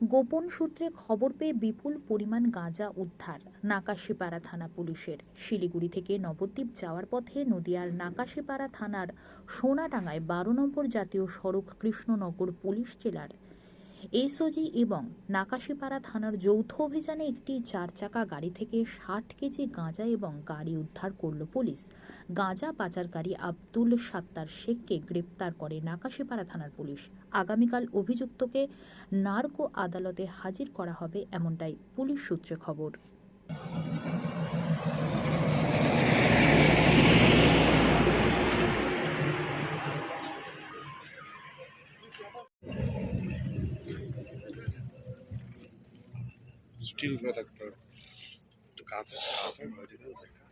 গোপন সূত্রে খবর পেয়ে বিপুল পরিমাণ গাঁজা উদ্ধার। নাকাশিপাড়া থানা পুলিশের। শিলিগুড়ি থেকে নবদ্বীপ যাওয়ার পথে নদিয়ার নাকাশিপাড়া থানার সোনাডাঙ্গায় বারো নম্বর জাতীয় সড়ক কৃষ্ণনগর পুলিশ জেলার এসওজি এবং নাকাশিপাড়া থানার যৌথ অভিযানে একটি চার চাকা গাড়ি থেকে ষাট কেজি গাঁজা এবং গাড়ি উদ্ধার করল পুলিশ। গাঁজা পাচারকারী আব্দুল সাত্তার শেখকে গ্রেপ্তার করে নাকাশিপাড়া থানার পুলিশ। আগামীকাল অভিযুক্তকে নার্কো আদালতে হাজির করা হবে এমনটাই পুলিশ সূত্রে খবর। স্টিল করে থাকতে হবে। একটু ঘরে দিলেও দেখা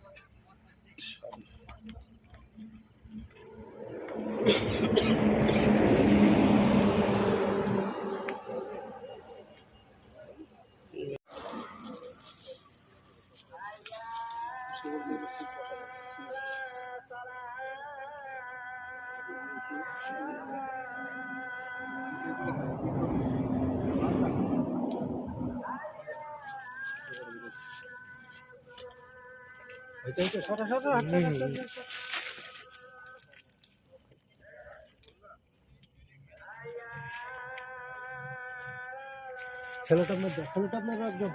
ছেলেটার মধ্যে ছেলেটা আপনার একদম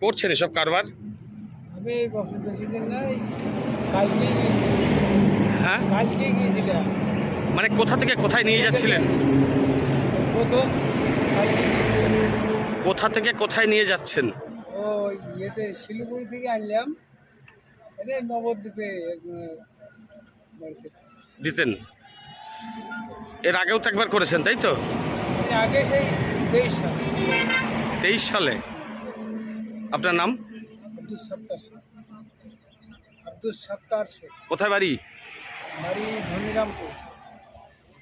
করছেন এসব কারবার? আমি এই বছর বেশি দিন নাই কালকে হ্যাঁ? কালকে গিয়েছিলাম। মানে কোথা থেকে কোথায় নিয়ে যাচ্ছিলেন? কোথা থেকে কোথায় নিয়ে যাচ্ছেন? ও ইয়েতে শিলিগুড়ি থেকে আনলাম। নবদ্বীপে দিতেন। এর আগেও তো একবার করেছেন তাই তো? আগে সেই তেইশ সাল। তেইশ সালে। আপনার নাম? আব্দুল সত্তার শেখ আব্দুল সত্তার শেখ কোথায় বাড়ি? বাড়ি ধনিরামপুর।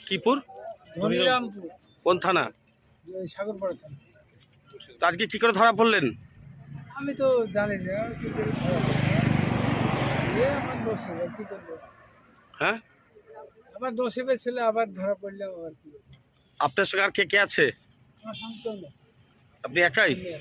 কিপুর ধনিরামপুর। কোন থানা? সাগরপাড়া থানা। আজকে কি করে ধরা পড়লেন? আমি তো জানি না হ্যাঁ? আমার দোষে ছিল আবার ধরা পড়লাম আবার কি আপনার সঙ্গে আর কে কে আছে? আপনি একাই? আর-